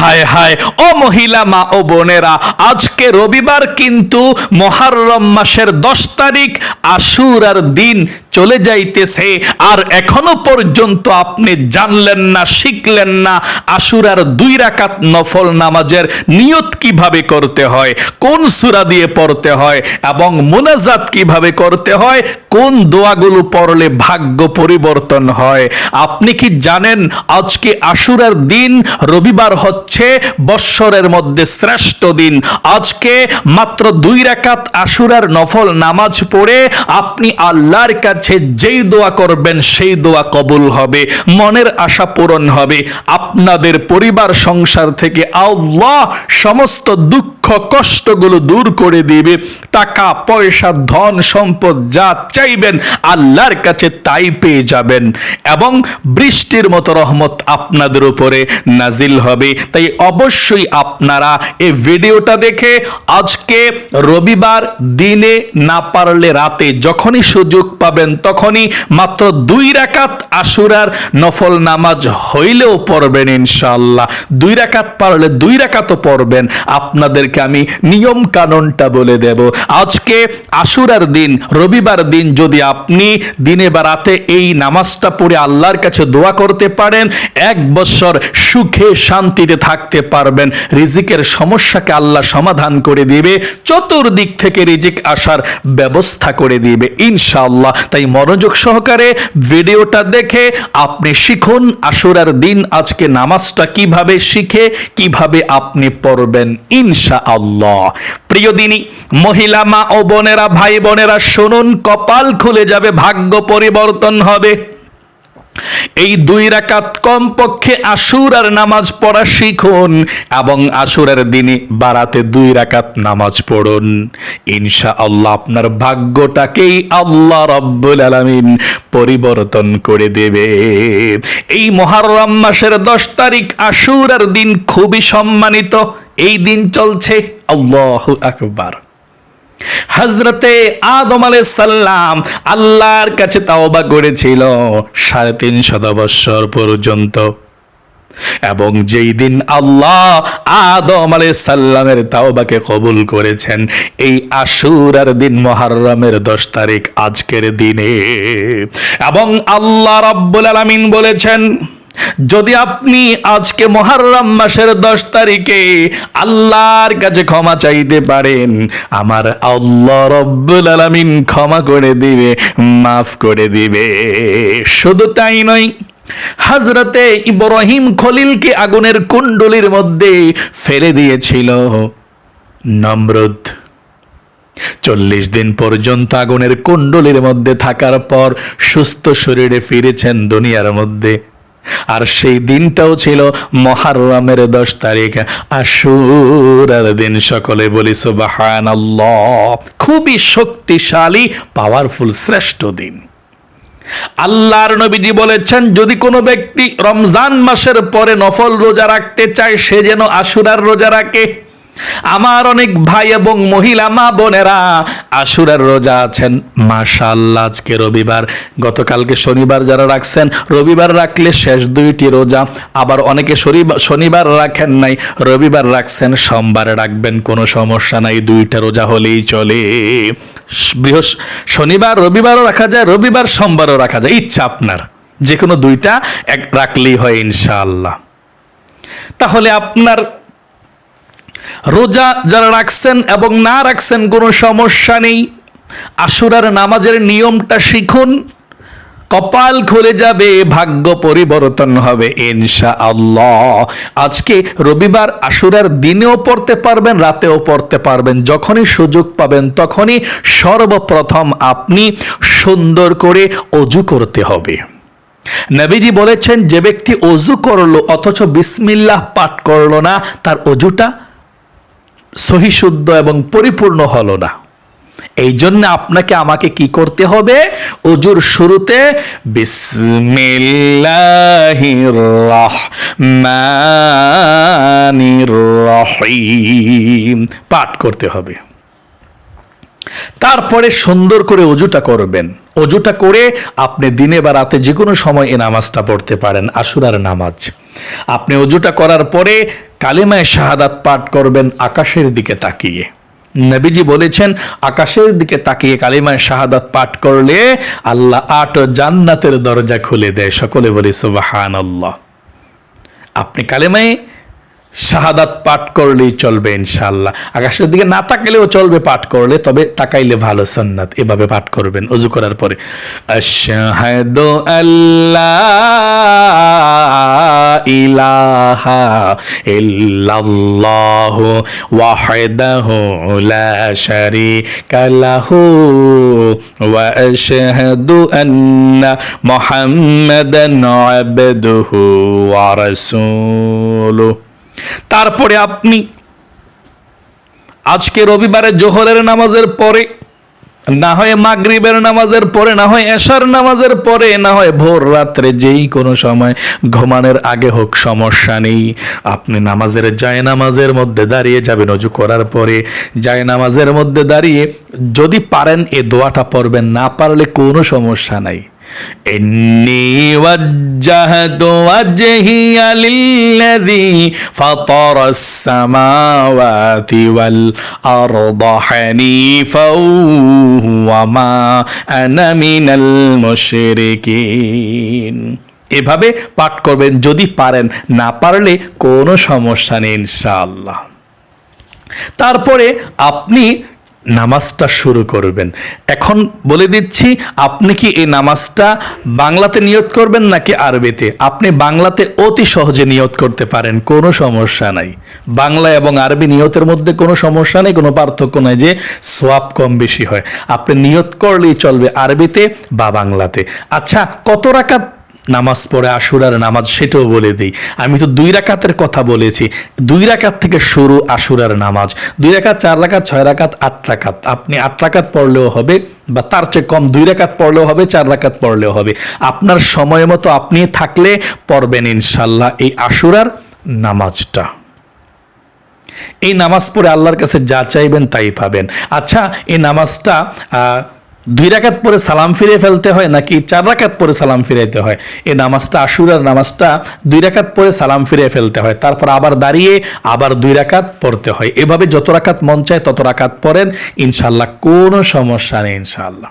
হায় হায়, ও মহিলা মা ও বোনেরা, আজকে রবিবার কিন্তু মহারম মাসের দশ তারিখ, আশুরার দিন চলে যাইতেছে। আর এখনও পর্যন্ত আপনি জানলেন না, শিখলেন না আশুরার দুই রাকাত নফল নামাজের নিয়ত কীভাবে করতে হয়, কোন সূরা দিয়ে পড়তে হয় এবং মোনাজাত কীভাবে করতে হয়, কোন দোয়াগুলো পড়লে ভাগ্য পরিবর্তন হয়। আপনি কি জানেন আজকে আশুরার দিন রবিবার হচ্ছে বৎসরের মধ্যে শ্রেষ্ঠ দিন। আজকে মাত্র দুই রাকাত আশুরার নফল নামাজ পড়ে আপনি আল্লাহর কাছে যেই দোয়া করবেন সেই দোয়া কবুল হবে, মনের আশা পূরণ হবে। আপনাদের পরিবার, সংসার থেকে আল্লাহ সমস্ত দুঃখ, কষ্টগুলো দূর করে দিবে। টাকা, পয়সা, ধন, সম্পদ যা চাইবেন আল্লাহর কাছে তাই পেয়ে যাবেন। এবং বৃষ্টির মতো রহমত আপনাদের উপরে নাজিল হবে। তাই অবশ্যই আপনারা এই ভিডিওটা দেখে আজকে রবিবার দিনে না পারলে রাতে যখনই সুযোগ পাবেন তখনই মাত্র দুই রাকাত আশুরার নফল নামাজ হইলেও পড়বেন ইনশাআল্লাহ। দুই রাকাত পারলে দুই রাকাতও পড়বেন। আপনাদেরকে আমি নিয়ম কানুনটা বলে দেব। আজকে আশুরার দিন, রবিবার দিন যদি আপনি দিনে বা রাতে এই নামাজটা পড়ে আল্লাহর কাছে দোয়া করতে পারেন, এক বছর সুখে শান্তিতে থাকতে পারবেন। রিজিকের সমস্যাকে আল্লাহ সমাধান করে দিবে। চতুর্দিক থেকে রিজিক আসার ব্যবস্থা করে দিবে ইনশাআল্লাহ। তাই মনোযোগ সহকারে ভিডিওটা দেখে আপনি শিখুন আশুরার দিন আজকে নামাজটা কীভাবে শিখে, কীভাবে আপনি পড়বেন ইনশা আল্লাহ প্রিয় দিনী, মহিলা মা ও বোনেরা, ভাই বোনেরা, শুনুন, কপাল খুলে যাবে, ভাগ্য পরিবর্তন হবে। এই দুই রাকাত কমপক্ষে আশুরার নামাজ পড়া শিখুন এবং আশুরার দিনে বারাতে দুই রাকাত নামাজ পড়ুন। ইনশা আল্লাহ আপনার ভাগ্যটাকেই আল্লাহ রব্বুল আলামিন পরিবর্তন করে দেবে। এই মহারম মাসের দশ তারিখ আশুরার দিন খুবই সম্মানিত। এই দিন চলছে। আল্লাহ আকবার। হজরতে আদম সাল্লাম আল্লাহর কাছে তাওবা করেছিল সাড়ে তিন শত পর্যন্ত। এবং যেই দিন আল্লাহ আদম সাল্লামের তাওবাকে কবুল করেছেন, এই আশুরার দিন মহারমের দশ তারিখ আজকের দিনে। এবং আল্লাহ রব্বুল আলামিন বলেছেন যদি আপনি আজকে মহারম মাসের দশ তারিখে আল্লাহর কাছে ক্ষমা চাইতে পারেন, আমার আল্লাহ রব্বুল আলামিন ক্ষমা করে দিবে, মাফ করে দিবে। শুধু তাই নয় হজরতে ইব্রাহিম খলিলকে আগুনের কুণ্ডলির মধ্যে ফেলে দিয়েছিল। নমরুদ, চল্লিশ দিন পর্যন্ত আগুনের কুণ্ডলির মধ্যে থাকার পর সুস্থ শরীরে ফিরেছেন দুনিয়ার মধ্যে। আর সেই দিনটাও ছিল মহারমের দশ তারিখ। আশুরার দিন সকলে বলি সুবাহান খুবই শক্তিশালী পাওয়ারফুল শ্রেষ্ঠ দিন। আল্লাহর নবীজি বলেছেন, যদি কোনো ব্যক্তি রমজান মাসের পরে নফল রোজা রাখতে চায়, সে যেন আশুরার রোজা রাখে। আমার অনেক ভাই এবং মহিলা মা বোনেরা আশুরার রোজা আছেন। মাশাল্লাহ আজকে রবিবার। গতকালকে শনিবার যারা রাখছেন, রবিবার রাখলে শেষ দুইটি রোজা। আবার অনেকে শনিবার রাখেন নাই, রবিবার রাখছেন, সোমবারে রাখবেন, কোনো সমস্যা নাই, দুইটা রোজা হলেই চলে। বৃহস্প শনিবার, রবিবারও রাখা যায়, রবিবার, সোমবারও রাখা যায়। ইচ্ছা আপনার যে কোনো দুইটা এক রাখলেই হয় ইনশাআল্লাহ। তাহলে আপনার রোজা যারা রাখছেন এবং না রাখছেন কোনো সমস্যা নেই। আশুরার নামাজের নিয়মটা শিখুন। কপাল খুলে যাবে, ভাগ্য পরিবর্তন হবে ইনশা আল্লাহ আজকে রবিবার আশুরার দিনেও পড়তে পারবেন, রাতেও পড়তে পারবেন। যখনই সুযোগ পাবেন, তখনই সর্বপ্রথম আপনি সুন্দর করে অজু করতে হবে। নবীজি বলেছেন, যে ব্যক্তি অজু করল, অথচ বিসমিল্লাহ পাঠ করল না, তার অজুটা সহিশুদ্ধ এবং পরিপূর্ণ হলো না। এই জন্য আপনাকে আমাকে কি করতে হবে? অজুর শুরুতে পাঠ করতে হবে। তারপরে সুন্দর করে অজুটা করবেন। অজুটা করে আপনি দিনে বা রাতে যে কোনো সময় এই নামাজটা পড়তে পারেন, আশুরার নামাজ। আপনি অজুটা করার পরে কালিমায় শাহাদাত পাঠ করবেন আকাশের দিকে তাকিয়ে। নবীজি বলেছেন, আকাশের দিকে তাকিয়ে কালিমায় শাহাদাত পাঠ করলে আল্লাহ আট জান্নাতের দরজা খুলে দেয়। সকলে বলি সুবাহান আপনি কালেমায় শাহাদাত পাঠ করলেই চলবে ইনশাল্লাহ আকাশের দিকে না তাকালেও চলবে পাঠ করলে, তবে তাকাইলে ভালো সন্ন্যাত এভাবে পাঠ করবেন অজু করার পরে। আশহাদু আল্লাহ ইলাহা লা ওয়া তারপরে আপনি আজকে রবিবারে জোহরের নামাজের পরে, না হয় মাগরিবের নামাজের পরে, না হয় এশার নামাজের পরে, না হয় ভোর রাত্রে যেই কোনো সময় ঘুমানোর আগে হোক, সমস্যা নেই। আপনি নামাজের যায় নামাজের মধ্যে দাঁড়িয়ে যাবেন, অজু করার পরে যায় নামাজের মধ্যে দাঁড়িয়ে যদি পারেন এ দোয়াটা পড়বেন, না পারলে কোনো সমস্যা নাই। إني وجهت وجهي للذي فطر السماوات والأرض حنيفا وما أنا من المشركين এভাবে পাঠ করবেন যদি পারেন না পারলে কোনো সমস্যা নেই ইনশাআল্লাহ তারপরে আপনি নামাজটা শুরু করবেন। এখন বলে দিচ্ছি, আপনি কি এই নামাজটা বাংলাতে নিয়ত করবেন নাকি আরবিতে? আপনি বাংলাতে অতি সহজে নিয়ত করতে পারেন, কোনো সমস্যা নাই। বাংলা এবং আরবি নিয়তের মধ্যে কোনো সমস্যা নেই, কোনো পার্থক্য নাই যে সোয়াব কম বেশি হয়। আপনি নিয়ত করলেই চলবে আরবিতে বা বাংলাতে। আচ্ছা কত রাকাত নামাজ পড়ে আশুরার নামাজ সেটাও বলে দিই। আমি তো দুই রাকাতের কথা বলেছি। দুই রাকাত থেকে শুরু আশুরার নামাজ। দুই রাকাত, চার রাকাত, ছয় রাকাত, আট রাকাত। আপনি আট রাকাত পড়লেও হবে বা তার চেয়ে কম দুই রাকাত পড়লেও হবে, চার রাকাত পড়লেও হবে। আপনার সময় মতো আপনি থাকলে পড়বেন ইনশাল্লাহ এই আশুরার নামাজটা। এই নামাজ পড়ে আল্লাহর কাছে যা চাইবেন তাই পাবেন। আচ্ছা এই নামাজটা দুই রাকাত পরে সালাম ফিরে ফেলতে হয় নাকি চার রাকাত পরে সালাম ফিরাইতে হয়? এই নামাজটা আশুরার নামাজটা দুই রাকাত পরে সালাম ফিরে ফেলতে হয়। তারপর আবার দাঁড়িয়ে আবার দুই রাকাত পড়তে হয়। এভাবে যত রাকাত মন চায় তত রাকাত পড়েন। ইনশাল্লাহ কোনো সমস্যা নেই ইনশাল্লাহ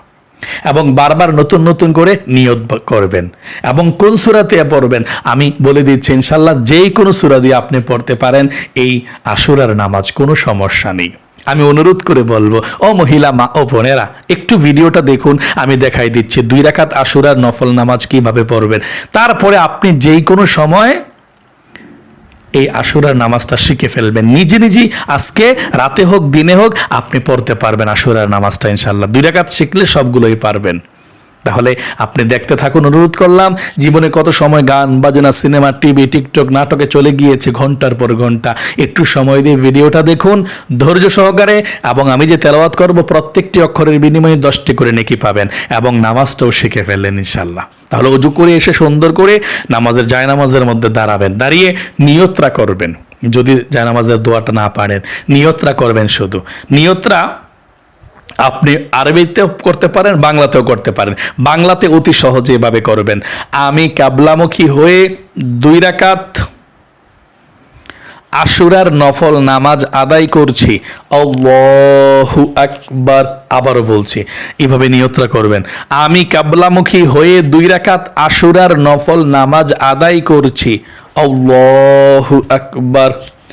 এবং বারবার নতুন নতুন করে নিয়ত করবেন। এবং কোন সুরাতে পড়বেন? আমি বলে দিচ্ছি ইনশাল্লাহ যেই কোনো সুরা দিয়ে আপনি পড়তে পারেন, এই আশুরার নামাজ কোনো সমস্যা নেই। আমি অনুরোধ করে বলব, ও মহিলা মা, ও বোনেরা, একটু ভিডিওটা দেখুন, আমি দেখাই দিচ্ছি। দুই রাকাত আশুরার নফল নামাজ কীভাবে পড়বেন। তারপরে আপনি যেই কোনো সময় এই আশুরার নামাজটা শিখে ফেলবেন। নিজে নিজেই আজকে রাতে হোক, দিনে হোক, আপনি পড়তে পারবেন আশুরার নামাজটা ইনশাল্লাহ দুই রাকাত শিখলে সবগুলোই পারবেন। তাহলে আপনি দেখতে থাকুন, অনুরোধ করলাম, জীবনে কত সময় গান, বাজনা, সিনেমা, টিভি, টিকটক, নাটকে চলে গিয়েছে ঘণ্টার পর ঘণ্টা। একটু সময় দিয়ে ভিডিওটা দেখুন, ধৈর্য সহকারে, এবং আমি যে তেলাওয়াত করব, প্রত্যেকটি অক্ষরের বিনিময়ে দশটি করে নেকি পাবেন, এবং নামাজটাও শিখে ফেললেন ইনশাল্লাহ তাহলে অজু করে এসে সুন্দর করে নামাজের জায়নামাজের মধ্যে দাঁড়াবেন, দাঁড়িয়ে নিয়ত্রা করবেন। যদি জায়নামাজের দোয়াটা না পারেন, নিয়ত্রা করবেন শুধু। নিয়ত্রা আপনি আরবিতেও করতে পারেন, বাংলাতেও করতে পারেন। বাংলাতে অতি সহজে এভাবে করবেন। আমি কাবলামুখী হয়ে দুই রাকাত আশুরার নফল নামাজ আদায় করছি। আল্লাহু আকবার, আবারও বলছি, এভাবে নিয়ত্রা করবেন। আমি কাবলামুখী হয়ে দুই রাকাত আশুরার নফল নামাজ আদায় করছি। আল্লাহু আকবার।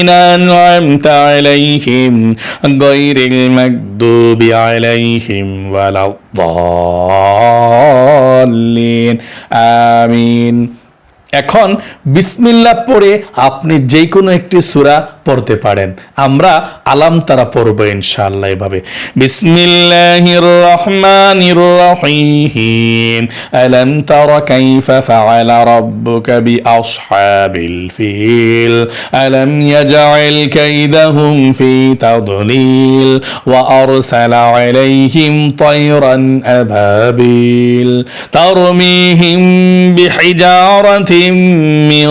الذين أنعمت عليهم غير المكذوب عليهم ولا الضالين. آمين. এখন বিসমিল্লাহ পড়ে আপনি যে কোনো একটি সূরা পড়তে পারেন। আমরা আলাম তারা পড়ব ইনশাআল্লাহ এভাবে। বিসমিল্লাহির রহমানির রহিম আলাম তারা কাইফা ফাআলা রাব্বুকা বিআসহাবিল ফিল। আলাম ইয়াজআল কাইদাহুম ফি তাদলিল। ওয়া আরসালা আলাইহিম তায়রান আবাবিল। তারমিহিম من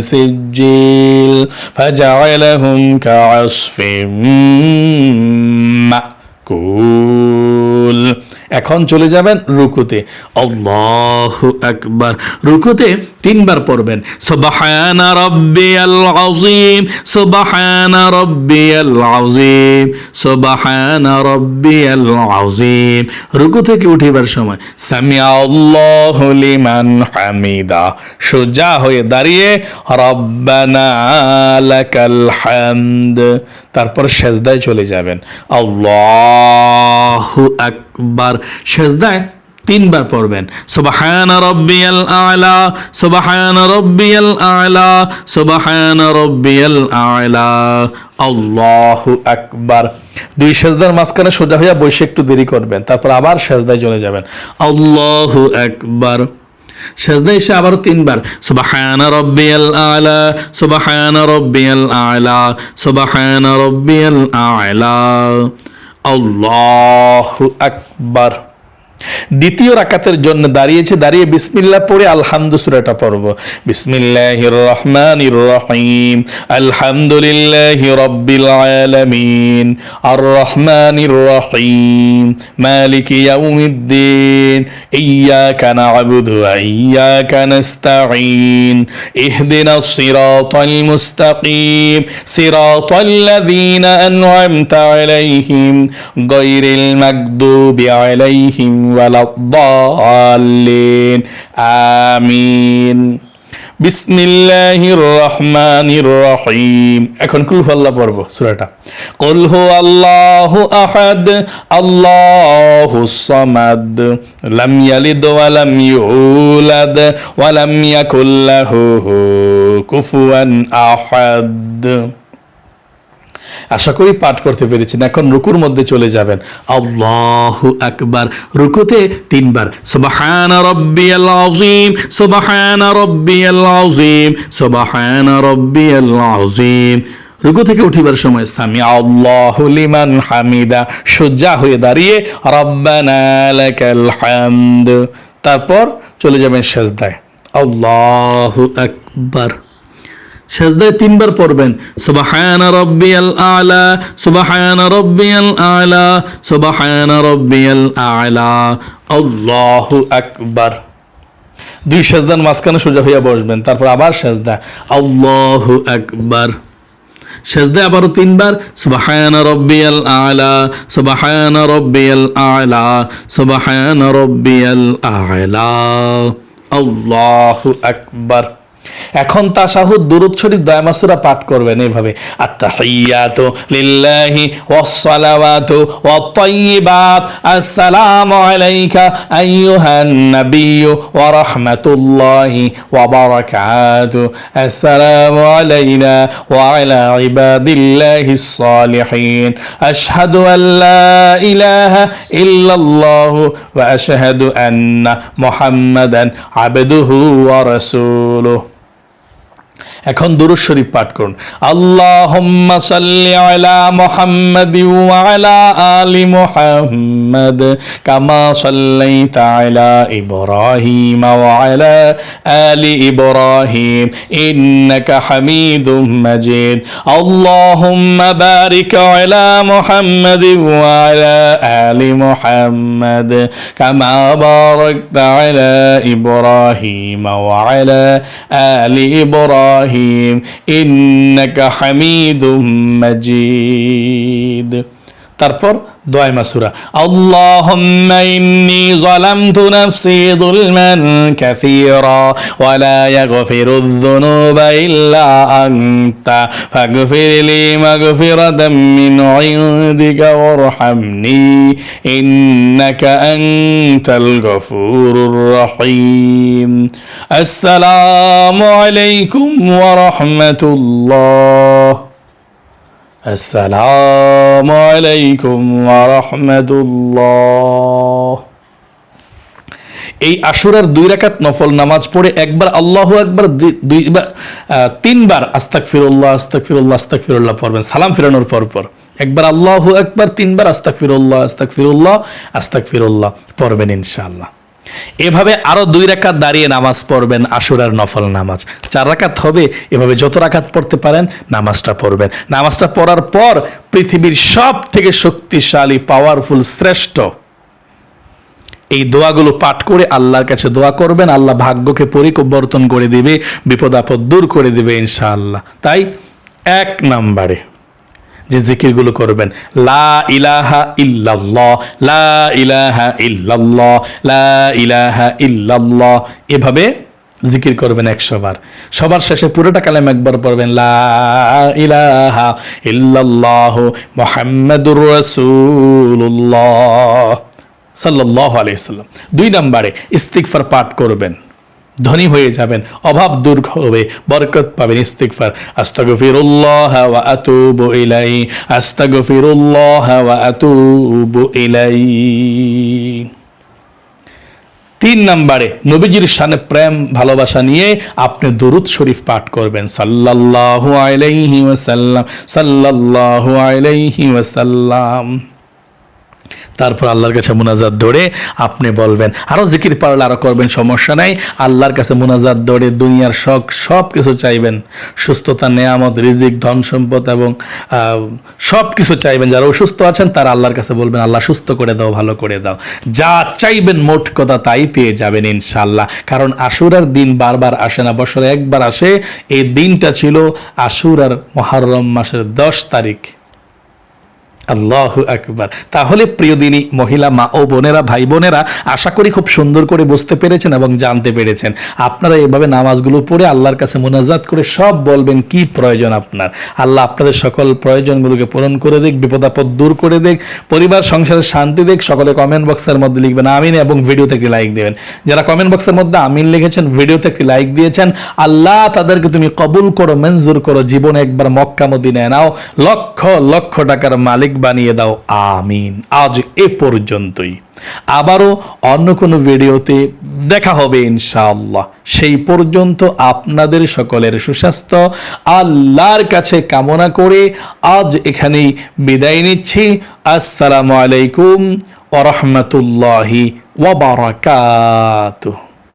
سجيل فجعلهم كعصف مأكول এখন চলে যাবেন রুকুতে। আল্লাহু আকবার। রুকুতে তিনবার পড়বেন। সুবহানা রাব্বিয়াল আযীম, সুবহানা রাব্বিয়াল আযীম, সুবহানা রাব্বিয়াল আযীম। রুকু থেকে উঠিবার সময় সামিয়া আল্লাহু লিমান হামিদা, সোজা হয়ে দাঁড়িয়ে, রব্বানা লাকাল হামদ। তারপর সেজদায় চলে যাবেন। আল্লাহু আকবার। সেজদায় তিনবার পড়বেন। সুবহান রব্বিয়াল আলা, সুবহান রব্বিয়াল আলা, সুবহান রব্বিয়াল আলা। আল্লাহু আকবার। দুই সেজদার মাঝখানে সোজা হইয়া বসে একটু দেরি করবেন, তারপর আবার সেজদায় চলে যাবেন। আল্লাহু আকবার। সেজদায় এসে আবারও তিনবার, সুবাহানা রব্বিয়াল আলা, সুবাহানা রব্বিয়াল আলা, সুবাহানা রব্বিয়াল আলা। আল্লাহু আকবার। দ্বিতীয় রাকাতের জন্য দাঁড়িয়েছে, দাঁড়িয়ে বিসমিল্লাহ পড়ে আলহামদু সুরাটা পড়ব। বিসমিল্লাহির রহমানির রহিম আলহামদুলিল্লাহি রাব্বিল আলামিন আর রহমানির রহিম মালিকি ইয়াউমিদ্দিন ইয়াকা না'বুদু ওয়া ইয়াকা নাস্তাঈন ইহদিনাস সিরাতাল মুস্তাকিম, সিরাতাল লাযীনা আন'আমতা আলাইহিম, গায়রিল মাগদুবি আলাইহিম ولا الضالين آمين বিসমিল্লাহির রহমানির রহিম এখন কুলফাল্লাহ পড়ব সূরাটা কুল হু আল্লাহু আহাদ আল্লাহু সামাদ লাম ইয়ালিদ ওয়া লাম ইউলাদ ওয়া লাম ইয়াকুল লাহু কুফুয়ান আহাদ আশা করি পাঠ করতে পেরেছেন। এখন রুকুর মধ্যে চলে যাবেন। আল্লাহু আকবার। রুকুতে তিনবার। সুবহান রাব্বিয়াল আযীম, সুবহান রাব্বিয়াল আযীম, সুবহান রাব্বিয়াল আযীম। রুকু থেকে উঠিবার সময় সামি আল্লাহু লিমান হামিদা, সোজা হয়ে দাঁড়িয়ে রব্বানা হামদ। তারপর চলে যাবেন সেজদায়। আল্লাহু আকবার। সেজদায় তিনবার পড়বেন। সুবহান রব্বিয়াল আলা, সুবহান রব্বিয়াল আলা, সুবহান রব্বিয়াল আলা। আল্লাহু আকবার। দুই সেজদার মাঝখানে সোজা হইয়া বসবেন, তারপর আবার সেজদা। আল্লাহু আকবার। সেজদা আবারও তিনবার, সুবহান রব্বিয়াল আলা, সুবহান রব্বিয়াল আলা, সুবহান রব্বিয়াল আলা। আল্লাহু আকবার। এখন তাশাহুদ, দুরুদ শরীফ দয়ামাসুরা পাঠ করবেন এইভাবে আত্তাহিয়াতু লিল্লাহি ওয়াসসালাওয়াতু ওয়াত-তাইয়্যিবাত আসসালামু আলাইকা আইয়ুহান নাবিয়্যু ওয়া রাহমাতুল্লাহি ওয়া বারাকাতু। আসসালামু আলাইনা ওয়া আলা ইবাদিল্লাহিস সালিহিন আশহাদু লা ইলাহা ইল্লাল্লাহু ওয়া আশহাদু আন্না মুহাম্মাদান আবদুহু ওয়া রাসূলুহু। এখন দুরুদ শরীফ পাঠ করুন। আল্লাহুম্মা সাল্লি আলা মুহাম্মাদ ওয়া আলা আলি মুহাম্মাদ কামা সাল্লাইতা আলা ইব্রাহিম ওয়া আলা আলি ইব্রাহিম, ইন্নাকা হামিদুম মাজিদ। আল্লাহুম্মা বারিক আলা মুহাম্মাদ ওয়া আলা আলি মুহাম্মাদ কামা বারাকতা আলা ইব্রাহিম ওয়া আলা আলি ইব্রাহিম। إبراهيم إنك حميد مجيد. তারপর দোয়াই মাসুরা আল্লাহুম্মা ইন্নী যালামতু নাফসি যুলমান কাসীরা ওয়া লা ইয়াগফিরুয যুনুবা ইল্লা আনতা ফাগফির লি মাগফিরাতাম মিন ইনদিকা ওয়ারহামনি ইন্নাকা আনতাল গফুরুর রহিম। আসসালামু আলাইকুম ওয়া রাহমাতুল্লাহ। আসসালামু আলাইকুম রাহমাতুল্লাহ এই আশুরার দুই রাকাত নফল নামাজ পড়ে একবার আল্লাহ একবার দুইবার তিনবার আস্তাক ফিরুল্লাহ আস্তাক ফিরুল্লাহ আস্তাক ফিরুল্লাহ পড়বেন, সালাম ফিরানোর পর পর। একবার আল্লাহ একবার তিনবার আস্তাক ফিরুল্লাহ আস্তাক ফিরুল্লাহ আস্তাক ফিরুল্লাহ পড়বেন ইনশাআল্লাহ। এভাবে আরও দুই রাকাত দাঁড়িয়ে নামাজ পড়বেন, আশুরার নফল নামাজ। চার রাকাত হবে, এভাবে যত রাকাত পড়তে পারেন, নামাজটা পড়বেন। নামাজটা পড়ার পর পৃথিবীর সব থেকে শক্তিশালী পাওয়ারফুল শ্রেষ্ঠ এই দোয়াগুলো পাঠ করে আল্লাহর কাছে দোয়া করবেন। আল্লাহ ভাগ্যকে পরিবর্তন করে দিবে বিপদ আপদ দূর করে দিবে ইনশাআল্লাহ। তাই এক নাম্বারে যে জিকিরগুলো করবেন। লা ইলাহা ইল্লাল্লাহ, লা ইলাহা ইল্লাল্লাহ, লা ইলাহা ইল্লাল্লাহ। এভাবে জিকির করবেন একশো বার। সবার শেষে পুরোটা কালাম একবার পড়বেন ইলাহা ইল্লাল্লাহ মুহাম্মাদুর রাসূলুল্লাহ সাল্লাহ আলাইসাল্লাম দুই নম্বরে ইস্তিকফার পাঠ করবেন। ধনী হয়ে যাবেন, অভাব দূর হবে, বরকত পাবেন ইস্তিকফার আস্তাগফিরুল্লাহ ওয়া আতুবু ইলাই আস্তাগফিরুল্লাহ ওয়া আতুবু ইলাই তিন নম্বরে, নবীজির শানে প্রেম, ভালোবাসা নিয়ে আপনি দরুদ শরীফ পাঠ করবেন। সাল্লাল্লাহু আলাইহি ওয়াসাল্লাম, সাল্লাল্লাহু আলাইহি ওয়াসাল্লাম। তারপর আল্লাহর কাছে মোনাজাত ধরে আপনি বলবেন। আরও জিকির পারলে আরও করবেন, সমস্যা নাই। আল্লাহর কাছে মোনাজাত ধরে দুনিয়ার শখ সব কিছু চাইবেন। সুস্থতা, নেয়ামত, রিজিক, ধন সম্পদ এবং সব কিছু চাইবেন। যারা অসুস্থ আছেন, তারা আল্লাহর কাছে বলবেন, আল্লাহ, সুস্থ করে দাও, ভালো করে দাও। যা চাইবেন, মোট কথা তাই পেয়ে যাবেন ইনশাল্লাহ কারণ আশুরার দিন বারবার আসে না, বছরে একবার আসে। এই দিনটা ছিল আশুরার মহারম মাসের দশ তারিখ। আল্লাহ আকবার। তাহলে প্রিয় দিনী, মহিলা, মা ও বোনেরা, ভাই বোনেরা, আশা করি খুব সুন্দর করে বুঝতে পেরেছেন এবং জানতে পেরেছেন। আপনারা এভাবে নামাজগুলো পড়ে আল্লাহর কাছে মোনাজাত করে সব বলবেন, কি প্রয়োজন আপনার? আল্লাহ আপনাদের সকল প্রয়োজনগুলোকে পূরণ করে দিক, বিপদাপদ দূর করে দিক, পরিবার সংসারের শান্তি দিক, সকলে কমেন্ট বক্সের মধ্যে লিখবেন, আমিন এবং ভিডিওতে একটি লাইক দেবেন। যারা কমেন্ট বক্সের মধ্যে আমিন লিখেছেন ভিডিওতে একটি লাইক দিয়েছেন, আল্লাহ তাদেরকে তুমি কবুল করো, মঞ্জুর করো, জীবনে একবার মক্কা, মদিনায় নাও। লক্ষ লক্ষ টাকার মালিক বানিয়ে দাও, আমিন। আজ এ পর্যন্তই। আবারও অন্য কোনো ভিডিওতে দেখা হবে ইনশাআল্লাহ। সেই পর্যন্ত আপনাদের সকলের সুস্বাস্থ্য, আল্লাহর কাছে কামনা করে আজ এখানেই বিদায় নিচ্ছি। আসসালামু আলাইকুম ওরহমতুল্লাহি ওয়াবারাকাতুহ